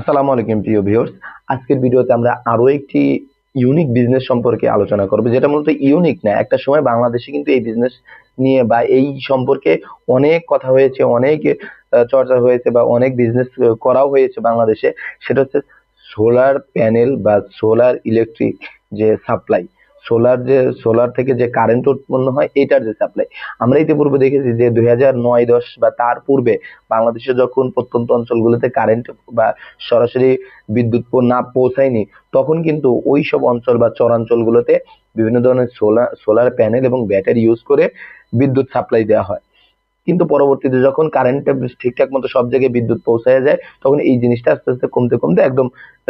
আসসালামু আলাইকুম, প্রিয় ভিউয়ার্স। আজকের ভিডিওতে আমরা আরও একটি ইউনিক বিজনেস সম্পর্কে আলোচনা করব, যেটা মূলত ইউনিক না, একটা সময় বাংলাদেশে কিন্তু এই বিজনেস নিয়ে বা এই সম্পর্কে অনেক কথা হয়েছে, অনেক চর্চা হয়েছে বা অনেক বিজনেস করাও হয়েছে বাংলাদেশে। সেটা হচ্ছে সোলার প্যানেল বা সোলার ইলেকট্রিক যে সাপ্লাই সোলার যে সোলার থেকে যে কারেন্ট উৎপন্ন হয়, এটার যে সাপ্লাই আমরা ইতিপূর্বে দেখেছি যে দুই হাজার নয় দশ বা তার পূর্বে বাংলাদেশে যখন প্রত্যন্ত অঞ্চলগুলোতে কারেন্ট বা সরাসরি বিদ্যুৎ না পৌঁছায়নি, তখন কিন্তু ওই সব অঞ্চল বা চরাঞ্চলগুলোতে বিভিন্ন ধরনের সোলার সোলার প্যানেল এবং ব্যাটারি ইউজ করে বিদ্যুৎ সাপ্লাই দেওয়া হয়। কিন্তু পরবর্তীতে যখন কারেন্টটা ঠিকঠাক মতো সব জায়গায় বিদ্যুৎ পৌঁছায় যায়, তখন এই জিনিসটা আস্তে আস্তে কমতে কমতে একদম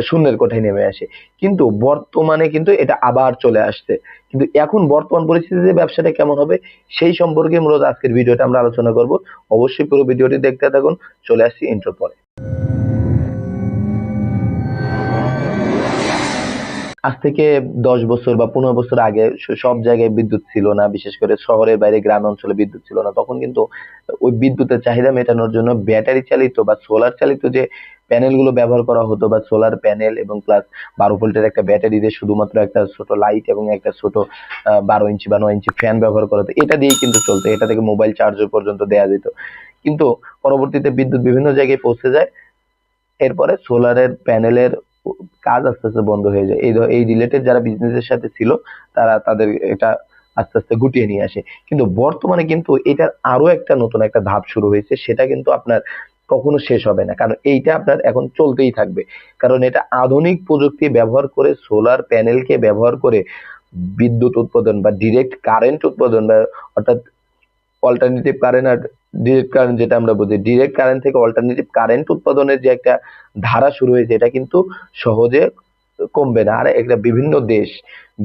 শূন্যের কোঠায় নেমে আসে। কিন্তু বর্তমানে কিন্তু এটা আবার চলে আসছে। কিন্তু এখন বর্তমান পরিস্থিতিতে ব্যবসাটা কেমন হবে, সেই সম্পর্কে মূলত আজকের ভিডিওটা আমরা আলোচনা করব। অবশ্যই পুরো ভিডিওটি দেখতে থাকুন। চলে আসছি ইন্ট্রো পরে। আজ থেকে দশ বছর বা পনেরো বছর আগে সব জায়গায় বিদ্যুৎ ছিল না, বিশেষ করে শহরের বাইরে গ্রাম অঞ্চলে বিদ্যুৎ ছিল না। তখন কিন্তু ওই বিদ্যুতের চাহিদা মেটানোর জন্য ব্যাটারি চালিত বা সোলার চালিত যে প্যানেলগুলো ব্যবহার করা হতো বা সোলার প্যানেল এবং প্লাস বারো ভোল্টের একটা ব্যাটারি দিয়ে শুধুমাত্র একটা ছোট লাইট এবং একটা ছোট বারো ইঞ্চি বা নয় ইঞ্চি ফ্যান ব্যবহার করা হতো। এটা দিয়েই কিন্তু চলতো। এটা থেকে মোবাইল চার্জার পর্যন্ত দেওয়া যেত। কিন্তু পরবর্তীতে বিদ্যুৎ বিভিন্ন জায়গায় পৌঁছে যায়। এরপরে সোলারের প্যানেলের কাজ আস্তে আস্তে বন্ধ হয়ে যায়। এই এই রিলেটেড যারা বিজনেসের সাথে ছিল, তারা তাদের এটা আস্তে আস্তে গুটিয়ে নিয়ে আসে। কিন্তু বর্তমানে কিন্তু এটার আরও একটা নতুন একটা ধাপ শুরু হয়েছে, সেটা কিন্তু আপনার কখনো শেষ হবে না। কারণ এইটা আপনার এখন চলতেই থাকবে। কারণ এটা আধুনিক প্রযুক্তি ব্যবহার করে সোলার প্যানেলকে ব্যবহার করে বিদ্যুৎ উৎপাদন বা ডিরেক্ট কারেন্ট উৎপাদন বা অর্থাৎ অল্টারনেটিভ কারেন্ট আর ডিরেক্ট কারেন্ট যেটা আমরা বুঝি ডিরেক্ট কারেন্ট থেকে অল্টারনেটিভ কারেন্ট উৎপাদনের যে একটা ধারা শুরু হয়েছে, এটা কিন্তু সহজে কমবে না। আর একটা বিভিন্ন দেশ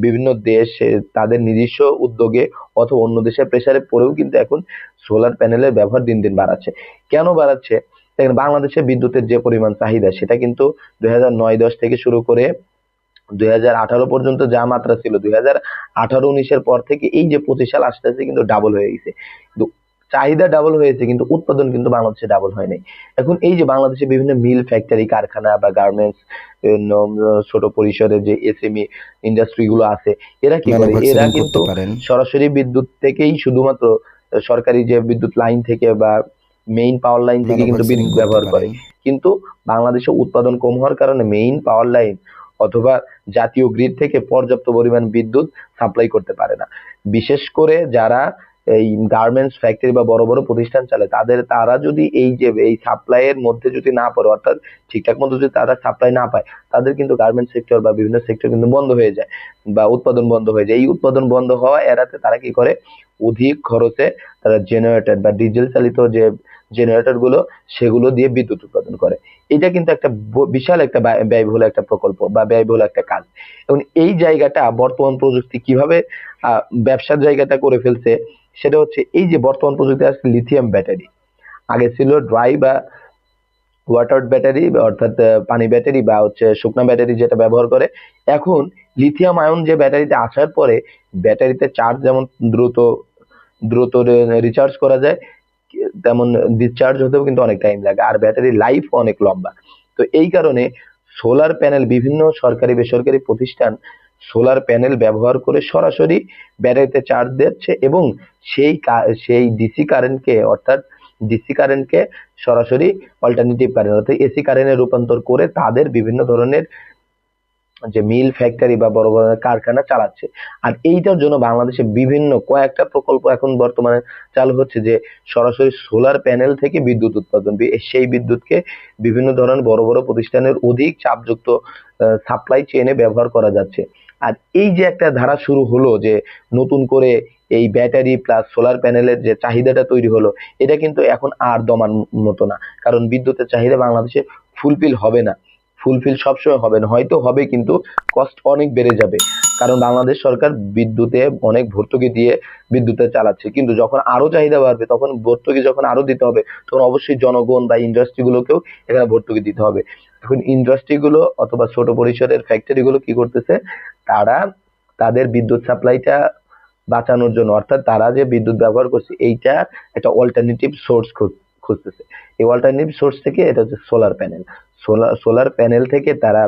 বিভিন্ন দেশ তাদের নিজস্ব উদ্যোগে অথবা অন্য দেশের প্রেসারে পড়েও কিন্তু এখন সোলার প্যানেলের ব্যবহার দিন দিন বাড়াচ্ছে। কেন বাড়াচ্ছে? দেখেন, বাংলাদেশে বিদ্যুতের যে পরিমাণ চাহিদা, সেটা কিন্তু দুই হাজার নয় দশ থেকে শুরু করে দুই হাজার আঠারো পর্যন্ত যা মাত্রা ছিল, দুই হাজার আঠারো উনিশের পর থেকে এই যে পঁচিশ সাল আস্তে আস্তে কিন্তু ডাবল হয়ে গেছে। কিন্তু চাহিদা ডাবল হয়েছে কিন্তু উৎপাদন কিন্তু বাংলাদেশে ডাবল হয় নাই। এখন এই যে বাংলাদেশে বিভিন্ন মিল ফ্যাক্টরি কারখানা বা গার্মেন্টস ছোট পরিসরে যে এসএমই ইন্ডাস্ট্রি গুলো আছে এরা কি করে? এরা কিন্তু সরাসরি বিদ্যুৎ থেকেই শুধুমাত্র সরকারি যে বিদ্যুৎ লাইন থেকে বা মেইন পাওয়ার লাইন থেকে কিন্তু বিদ্যুৎ ব্যবহার করে। কিন্তু বাংলাদেশে উৎপাদন কম হওয়ার কারণে মেইন পাওয়ার লাইন অথবা জাতীয় গ্রিড থেকে পর্যাপ্ত পরিমাণ বিদ্যুৎ সাপ্লাই করতে পারে না। বিশেষ করে যারা এই গার্মেন্টস ফ্যাক্টরি বা বড় বড় প্রতিষ্ঠান চালায়, তাদের, তারা যদি এই যে, এই সাপ্লাই এর মধ্যে যদি না পড়ে, অর্থাৎ ঠিকঠাক মতো যদি তারা সাপ্লাই না পায়, তাদের কিন্তু গার্মেন্টস সেক্টর বা বিভিন্ন সেক্টর কিন্তু বন্ধ হয়ে যায় বা উৎপাদন বন্ধ হয়ে যায়। এই উৎপাদন বন্ধ হওয়া এড়াতে তারা কি করে? অধিক খরচে তারা জেনারেটর বা ডিজেল চালিত যে জেনারেটরগুলো, সেগুলো দিয়ে বিদ্যুৎ উৎপাদন করে। এটা কিন্তু একটা বিশাল একটা ব্যয়বহুল একটা প্রকল্প বা ব্যয়বহুল একটা কাজ। এবং এই জায়গাটা বর্তমান প্রযুক্তি কীভাবে ব্যবসার জায়গাটা করে ফেলছে সেটা হচ্ছে এই যে বর্তমান প্রযুক্তি আসছে লিথিয়াম ব্যাটারি আগে ছিল ড্রাই বা ওয়াটার ব্যাটারি অর্থাৎ পানি ব্যাটারি বা হচ্ছে শুকনো ব্যাটারি যেটা ব্যবহার করে। এখন লিথিয়াম আয়ন যে ব্যাটারিতে আসার পরে ব্যাটারিতে চার্জ যেমন দ্রুত দ্রুত রিচার্জ করা যায়, তেমন ডিসচার্জ হতেও কিন্তু অনেক টাইম লাগে। আর ব্যাটারি লাইফ অনেক লম্বা। তো এই কারণে সোলার প্যানেল বিভিন্ন সরকারি, বেসরকারি প্রতিষ্ঠান সোলার প্যানেল ব্যবহার করে সরাসরি ব্যাটারিতে চার্জ দিচ্ছে এবং সেই সেই ডিসি কারেন্টকে, অর্থাৎ ডিসি কারেন্টকে সরাসরি অল্টারনেটিভ কারেন্ট অর্থাৎ এসি কারেন্টে রূপান্তর করে তাদের বিভিন্ন ধরনের যে মিল ফ্যাক্টরি বা বড় বড় কারখানা চালাচ্ছে। আর এইটার জন্য বাংলাদেশে বিভিন্ন কয়েকটা প্রকল্প এখন বর্তমানে চালু হচ্ছে যে সরাসরি সোলার প্যানেল থেকে বিদ্যুৎ উৎপাদন। সেই বিদ্যুৎকে বিভিন্ন ধরনের বড় বড় প্রতিষ্ঠানের অধিক চাপযুক্ত সাপ্লাই চেইনে ব্যবহার করা যাচ্ছে। আর এই যে একটা ধারা শুরু হলো যে নতুন করে এই ব্যাটারি প্লাস সোলার প্যানেলের যে চাহিদাটা তৈরি হলো, এটা কিন্তু এখন আর দমার মতো না। কারণ বিদ্যুতের চাহিদা বাংলাদেশে ফুলফিল হবে না। ফুলফিল সবসময় হবে না। হয়তো হবে কিন্তু কস্ট অনেক বেড়ে যাবে। কারণ বাংলাদেশ সরকার বিদ্যুতে অনেক ভর্তুকি দিয়ে বিদ্যুতে চালাচ্ছে। কিন্তু যখন আরও চাহিদা বাড়বে, তখন ভর্তুকি যখন আরও দিতে হবে, তখন অবশ্যই জনগণ বা ইন্ডাস্ট্রি গুলোকেও এখানে ভর্তুকি দিতে হবে। এখন ইন্ডাস্ট্রি গুলো অথবা ছোট পরিসরের ফ্যাক্টরি গুলো কি করতেছে? তারা তাদের বিদ্যুৎ সাপ্লাইটা বাঁচানোর জন্য, অর্থাৎ তারা যে বিদ্যুৎ ব্যবহার করছে, এইটা একটা অল্টারনেটিভ সোর্স খুঁজতেছে। এই অল্টারনেটিভ সোর্স থেকে এটা হচ্ছে solar panel solar solar panel থেকে তারা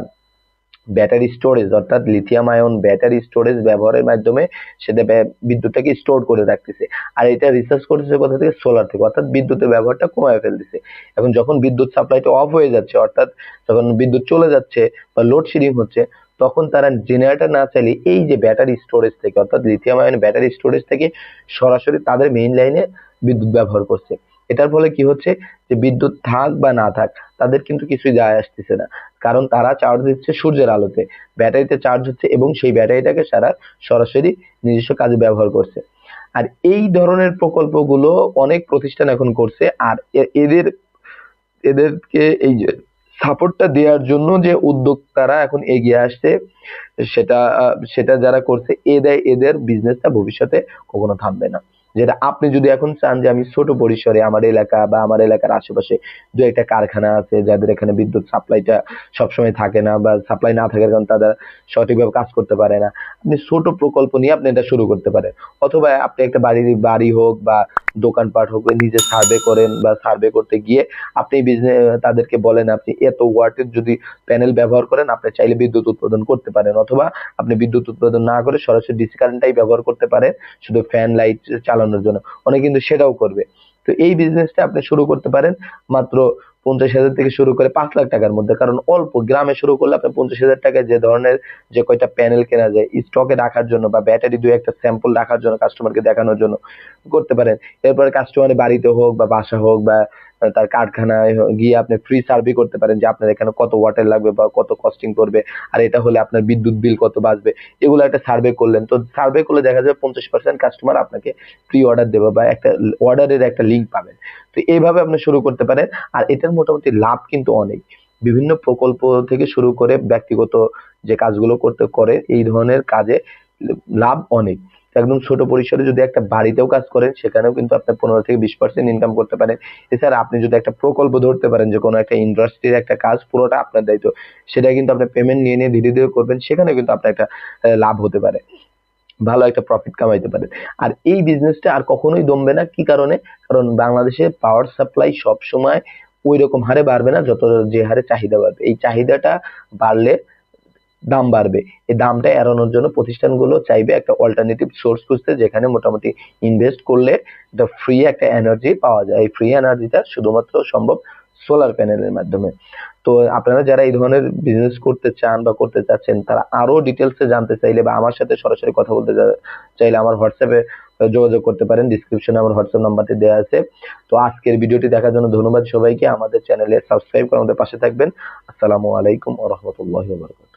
ব্যাটারি স্টোরেজ অর্থাৎ লিথিয়াম আয়ন ব্যাটারি স্টোরেজ ব্যবহারের মাধ্যমে সেটা বিদ্যুৎটাকে স্টোর করে রাখতেছে। আর এটা রিসার্চ করতেছে কোথা থেকে? সোলার থেকে। অর্থাৎ বিদ্যুতের ব্যবহারটা কমায় ফেলতেছে। এখন যখন বিদ্যুৎ সাপ্লাইটা অফ হয়ে যাচ্ছে, অর্থাৎ যখন বিদ্যুৎ চলে যাচ্ছে বা লোডশেডিং হচ্ছে, তখন তারা জেনারেটর না চাইলে এই যে ব্যাটারি স্টোরেজ থেকে, অর্থাৎ লিথিয়াম আয়ন ব্যাটারি স্টোরেজ থেকে সরাসরি তাদের মেইন লাইনে বিদ্যুৎ ব্যবহার করছে। এটার ফলে কি হচ্ছে যে বিদ্যুৎ থাক বা না থাক, তাদের কিন্তু কিছুই যায় আসতেছে না। কারণ তারা চার্জ দিচ্ছে সূর্যের আলোতে। ব্যাটারিতে চার্জ হচ্ছে এবং সেই ব্যাটারিটাকে সারা সরাসরি নিজস্ব কাজে ব্যবহার করছে। আর এই ধরনের প্রকল্পগুলো অনেক প্রতিষ্ঠান এখন করছে আর এদের, এদেরকে এই যে সাপোর্টটা দেওয়ার জন্য যে উদ্যোক্তারা এখন এগিয়ে আসছে, সেটা সেটা যারা করছে এদের এদের বিজনেসটা ভবিষ্যতে কখনো থামবে না। যেটা আপনি যদি এখন চান যে আমি ছোট পরিসরে আমার এলাকা বা আমার এলাকার আশেপাশে দু একটা কারখানা আছে যাদের এখানে বিদ্যুৎ সাপ্লাইটা সবসময় থাকে না বা সাপ্লাই না থাকার কারণ তারা সঠিকভাবে কাজ করতে পারে না। আপনি ছোট প্রকল্প নিয়ে আপনি এটা শুরু করতে পারেন। অথবা আপনি একটা বাড়ির বাড়ি হোক বা দোকানপাট হোক, নিজে সার্ভে করেন বা সার্ভে করতে গিয়ে আপনি বিজনেস তাদেরকে বলেন আপনি এত ওয়াটের যদি প্যানেল ব্যবহার করেন, আপনি চাইলে বিদ্যুৎ উৎপাদন করতে পারেন অথবা আপনি বিদ্যুৎ উৎপাদন না করে সরাসরি ডিসি কারেন্টটাই ব্যবহার করতে পারেন, শুধু ফ্যান লাইট চালানোর জন্য। অনেক কিন্তু সেটাও করবে। তো এই বিজনেসটা আপনি শুরু করতে পারেন, মাত্র পঞ্চাশ হাজার থেকে শুরু করে পাঁচ লাখ টাকার মধ্যে। কারণ অল্প গ্রামে শুরু করলে আপনি পঞ্চাশ হাজার টাকায় যে ধরনের যে কয়টা প্যানেল কেনা যায় স্টকে রাখার জন্য বা ব্যাটারি দুই একটা স্যাম্পল রাখার জন্য কাস্টমারকে দেখানোর জন্য করতে পারেন। এরপরে কাস্টমারের বাড়িতে হোক বা বাসা হোক বা তার কারখানায় গিয়ে আপনি ফ্রি সার্ভে করতে পারেন যে আপনার এখানে কত ওয়াটার লাগবে বা কত কস্টিং করবে আর এটা হলে আপনার বিদ্যুৎ বিল কত বাঁচবে। এগুলো একটা সার্ভে করলেন। তো সার্ভে করলে দেখা যাবে পঞ্চাশ পার্সেন্ট কাস্টমার আপনাকে প্রি অর্ডার দেবে বা একটা অর্ডারের একটা লিঙ্ক পাবেন। তো এইভাবে আপনি শুরু করতে পারেন। আর এটার মোটামুটি লাভ কিন্তু অনেক। বিভিন্ন প্রকল্প থেকে শুরু করে ব্যক্তিগত যে কাজগুলো করতে করে, এই ধরনের কাজে লাভ অনেক। একদম ছোট পরিসরে যদি একটা বাড়িতেও কাজ করেন, সেখানেও কিন্তু আপনি পনেরো থেকে বিশ পার্সেন্ট ইনকাম করতে পারেন। এছাড়া আপনি যদি একটা প্রকল্প ধরতে পারেন, যে কোনো একটা ইন্ডাস্ট্রির একটা কাজ, পুরোটা আপনার দায়িত্ব, সেটা কিন্তু আপনি পেমেন্ট নিয়ে নিয়ে ধীরে ধীরে করবেন সেখানে কিন্তু আপনার একটা লাভ হতে পারে। ভালো একটা প্রফিট কামাইতে পারেন আর এই বিজনেসটা আর কখনোই দমবে না। কি কারণে? কারণ বাংলাদেশে পাওয়ার সাপ্লাই সব সময় ওই রকম হারে বাড়বে না যত যে হারে চাহিদা বাড়বে। এই চাহিদাটা বাড়লে দাম বাড়বে। এই দামটা এড়ানোর জন্য প্রতিষ্ঠানগুলো চাইবে একটা অল্টারনেটিভ সোর্স খুঁজতে, যেখানে মোটামুটি ইনভেস্ট করলে ফ্রি একটা এনার্জি পাওয়া যায়। এই ফ্রি এনার্জিটা শুধুমাত্র সম্ভব সোলার প্যানেলের মাধ্যমে। তো আপনারা যারা এই ধরনের বিজনেস করতে চান বা করতে চাচ্ছেন, তারা আরও ডিটেলসে জানতে চাইলে বা আমার সাথে সরাসরি কথা বলতে চাইলে আমার হোয়াটসঅ্যাপে যোগাযোগ করতে পারেন। ডিসক্রিপশনে আমার হোয়াটসঅ্যাপ নাম্বারটি দেওয়া আছে। তো আজকের ভিডিওটি দেখার জন্য ধন্যবাদ সবাইকে। আমাদের চ্যানেলে সাবস্ক্রাইব করে আমাদের পাশে থাকবেন। আসসালামু আলাইকুম ওরহমতুল্লাহ বারাকাতুহু।